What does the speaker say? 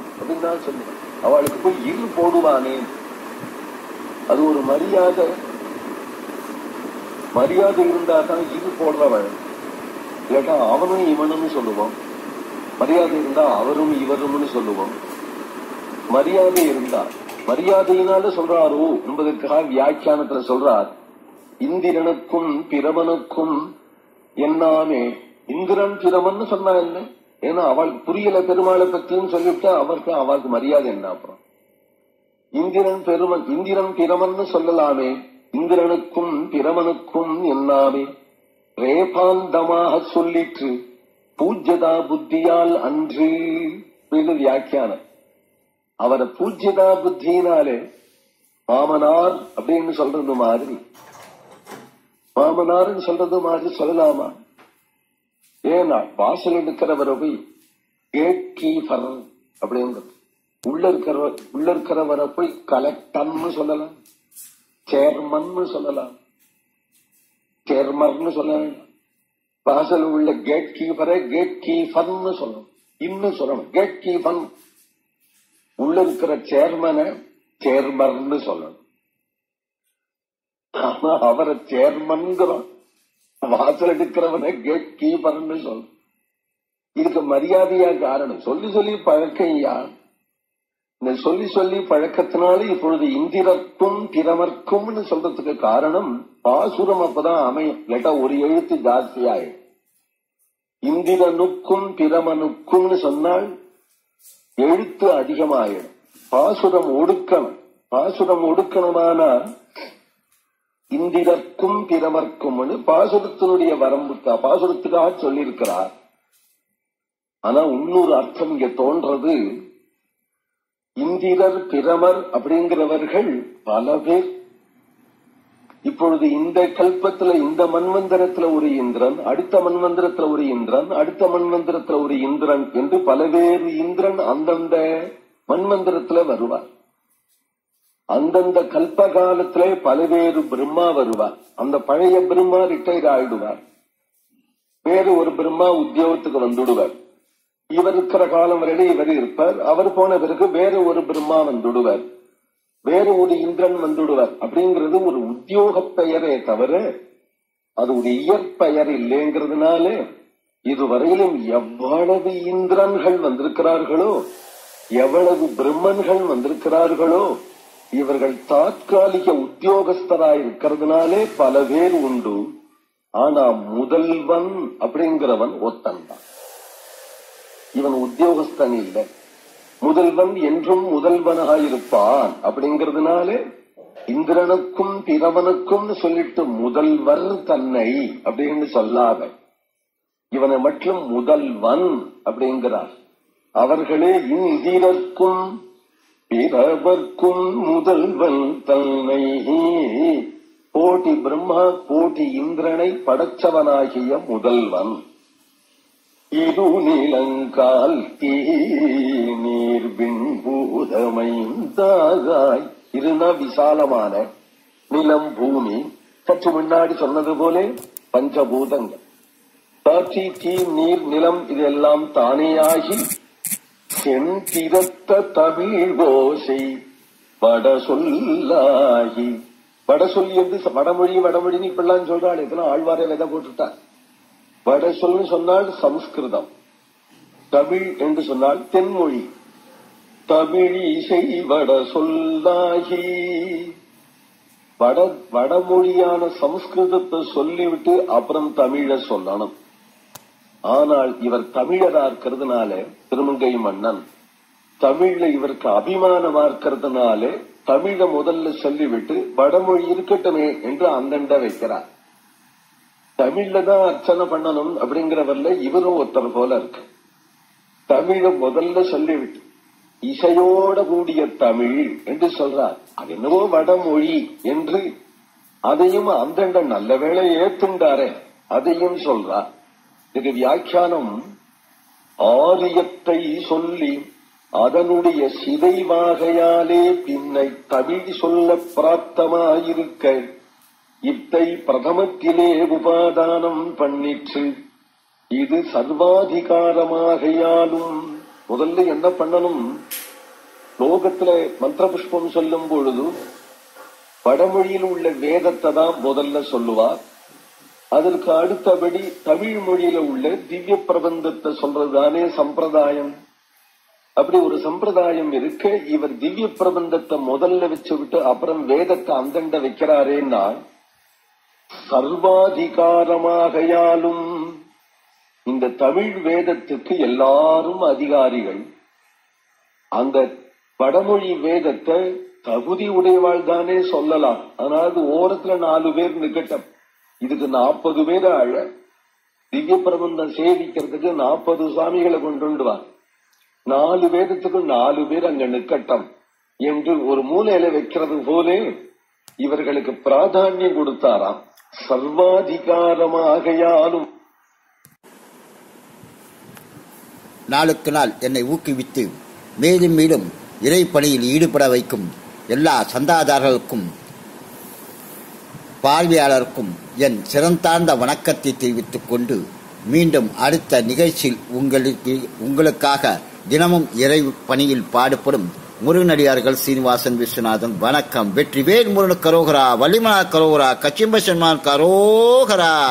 அப்படின்னு தான் சொன்னேன். அவளுக்கு போய் இரு போடுவானே. அது ஒரு மரியாதை. மரியாதை இருந்தா தான் இரு போடுறவள். இல்லாட்டா அவனும் இவனும் சொல்லுவோம். மரியாதை இருந்தா அவரும் இவரும்னு சொல்லுவோம். மரியாதை இருந்தா மரியாதையினால சொல்றாரோ என்பதற்காக வியாக்கியானத்துல சொல்றார். இந்திரனுக்கும் பிரமனுக்கும் என்னாமே இந்திரன் பிரமன் சொன்னா என்ன? ஏன்னா அவளுக்கு புரியல பெருமாளை பத்தியும் சொல்லிவிட்டு அவருக்கு அவளுக்கு மரியாதை என்ன அப்புறம்? இந்திரன் பெருமன் இந்திரன் பிரமன் சொல்லலாமே. இந்திரனுக்கும் பிரமனுக்கும் என்னாமே ரேபாந்தமாக சொல்லிற்று பூஜ்யதா புத்தியால் அன்று. வியாக்கியானம். அவரை பூஜ்யதா புத்தியினாலே மாமனார் அப்படின்னு சொல்றது மாதிரி. மாமனார்னு சொல்றது மாதிரி சொல்லலாமா? ஏன்னா வாசல் இருக்கிறவரை போய் கேட் கீஃபர் அப்படிங்கிறது உள்ள இருக்கிற உள்ள இருக்கிறவரை போய் கலெக்டர்னு சொல்லலாம். சேர்மன் சொல்லலாம். சேர்மர்னு சொல்லலாம். வாசல் உள்ள கேட் கீப்பரை கேட் கீஃபர்னு சொல்லணும். இன்னும் சொல்லணும். கேட் கீஃபன் உள்ள இருக்கிற சேர்மனை சேர்மர்னு சொல்லணும். அவரை சேர்மன்கிறோம் வாசல் எடுக்கிறவனை கேட் கீப்பர்னு சொல். இதுக்கு மரியாதையா காரணம். சொல்லி சொல்லி பழக்கையா இந்த சொல்லி சொல்லி பழக்கத்தினால இப்பொழுது இந்திரக்கும் பிரமர்க்கும்னு சொல்றதுக்கு காரணம் பாசுரம் அப்பதான் அமையும். இல்லாட்டா ஒரு எழுத்து ஜாஸ்தியாயிடும். இந்திரனுக்கும் பிரமனுக்கும்னு சொன்னால் எழுத்து அதிகமாயிடும். பாசுரம் ஒடுக்கணும். பாசுரம் ஒடுக்கணுமானா இந்திரக்கும் பிரமர்க்கும் பாசுரத்தினுடைய வரம்புக்கா பாசுரத்துக்காக சொல்லியிருக்கிறார். ஆனா இன்னொரு அர்த்தம் இங்க தோன்றது. இந்திரர் பிரமர் அப்படிங்கிறவர்கள் பல பேர் இப்பொழுது இந்த கல்பத்துல இந்த மண்வந்திரத்துல ஒரு இந்திரன் அடுத்த மண்வந்திரத்துல ஒரு இந்திரன் அடுத்த மண்வந்திரத்துல ஒரு இந்திரன் என்று பலவேறு இந்திரன் அந்தந்த மன்வந்தரத்துல வருவார். அந்தந்த கல்ப காலத்திலே பலவேறு பிரம்மா வருவார். அந்த பழைய பிரம்மா ரிட்டையர் ஆயிடுவார். வேறு ஒரு பிரம்மா உத்தியோகத்துக்கு வந்துடுவார். இவர் இருக்கிற காலம் வரையில இவர் இருப்பார். அவர் போன பிறகு வேறு ஒரு பிரம்மா வந்துடுவார். வேற ஒரு இந்திரன் வந்துடுவார். அப்படிங்கிறது ஒரு உத்தியோக பெயரே தவிர அது ஒரு இயற்பெயர் இல்லைங்கிறதுனாலே இதுவரையிலும் எவ்வளவு இந்திரன்கள் வந்திருக்கிறார்களோ எவ்வளவு பிரம்மன்கள் வந்திருக்கிறார்களோ இவர்கள் தாத்காலிக உத்தியோகஸ்தராய் இருக்கிறதுனாலே பல பேர் உண்டு. ஆனா முதல்வன் அப்படிங்கிறவன் ஒத்தன் தான் இவன் உத்தியோகஸ்தன் இல்லை. முதல்வன் என்றும் முதல்வனாயிருப்பான் அப்படிங்கறதுனாலே இந்திரனுக்கும் பிறவனுக்கும் சொல்லிட்டு முதல்வர் தன்னை அப்படின்னு சொல்லாத. இவனை மட்டும் முதல்வன் அப்படிங்கிறார். அவர்களே இந்திரக்கும் பிறவர்க்குள் முதல்வன் தன்னை போட்டி பிரம்மா போட்டி இந்திரனை படைச்சவனாகிய முதல்வன். இரு நிலங்கால் தீ நீர் பின்பூதமைந்தாகாய் இருனா விசாலமான நிலம் பூமி. சற்று முன்னாடி சொன்னது போல பஞ்சபூதங்கள். காட்சி தீ நீர் நிலம் இதெல்லாம் தானேயாகி செந்திரத்த தமிழ் கோசை வட சொல்லாகி வட சொல்லி என்று வடமொழி வடமொழின்னு இப்பெல்லாம் சொல்றாள் இதெல்லாம் ஆழ்வாரை எதை போட்டுட்டார் வட சொல்னு சொன்னால் சம்ஸ்கிருதம். தமிழ் என்று சொன்னால் தென்மொழி. தமிழ் இசை வட சொல்லாகி வட வடமொழியான சம்ஸ்கிருதத்தை சொல்லிவிட்டு அப்புறம் தமிழ சொல்லணும். ஆனால் இவர் தமிழரா இருக்கிறதுனால திருமங்கை மன்னன் தமிழ்ல இவருக்கு அபிமானமா இருக்கிறதுனால தமிழ முதல்ல சொல்லிவிட்டு வடமொழி இருக்கட்டுமே என்று அந்தண்ட வைக்கிறார். தமிழ்ல தான் அர்ச்சனை பண்ணணும் அப்படிங்கிறவர்ல இவரும் ஒருத்தர் போல இருக்கு. தமிழ முதல்ல சொல்லிவிட்டு இசையோட கூடிய தமிழ் என்று சொல்றார். அது என்னவோ வடமொழி என்று அதையும் அந்தண்ட நல்ல வேலை ஏத்துண்டாரே அதையும் சொல்றார். இது வியாக்கியானம் ஆரியத்தை சொல்லி அதனுடைய சிதைவாகையாலே பின்னை தமிழ் சொல்ல பிராப்தமாயிருக்க இத்தை பிரதமத்திலே உபாதானம் பண்ணிற்று. இது சர்வாதிகாரமாகையாலும் முதல்ல என்ன பண்ணணும்? லோகத்துல மந்திர புஷ்பம் சொல்லும் பொழுது வடமொழியில் உள்ள வேதத்தை தான் முதல்ல சொல்லுவார் அதற்கு அடுத்தபடி தமிழ் மொழியில உள்ள திவ்ய பிரபந்தத்தை சொல்றதுதானே சம்பிரதாயம். அப்படி ஒரு சம்பிரதாயம் இருக்க. இவர் திவ்ய பிரபந்தத்தை முதல்ல வச்சு விட்டு அப்புறம் வேதத்தை அந்தண்ட வைக்கிறாரேன்னா சர்வாதிகாரமாகையாலும் இந்த தமிழ் வேதத்துக்கு எல்லாரும் அதிகாரிகள். அந்த வடமொழி வேதத்தை தகுதி உடையவாள் தானே சொல்லலாம். அதாவது ஓரத்துல நாலு பேர் நிக்கட்டும். இதுக்கு நாற்பது பேர் ஆழ. திவ்ய பிரபந்தம் சேவிக்கிறதுக்கு நாற்பது சாமிகளை கொண்டு வா நாலு வேதத்துக்கு நாலு பேர் அங்க நிக்கட்டும் என்று ஒரு மூலையில வைக்கிறது போலே இவர்களுக்கு பிராதானியம் கொடுத்தாராம். சர்வாதிகாரமாகையாலும். நாளுக்கு நாள் என்னை ஊக்குவித்து மேலும் மேலும் இறை பணியில் ஈடுபட வைக்கும் எல்லா சந்தாதாரர்களுக்கும் பார்வையாளருக்கும் என் சிறந்தார்ந்த வணக்கத்தை தெரிவித்துக் கொண்டு மீண்டும் அடுத்த நிகழ்ச்சியில் உங்களுக்கு உங்களுக்காக தினமும் இறை பணியில் பாடுபடும் முருகனடியார்கள் சீனிவாசன் விஸ்வநாதன். வணக்கம். வெற்றிவேல் முருகன் கரோகரா வள்ளிமலா கரோகரா கச்சிம்ப சன்மான் கரோகரா.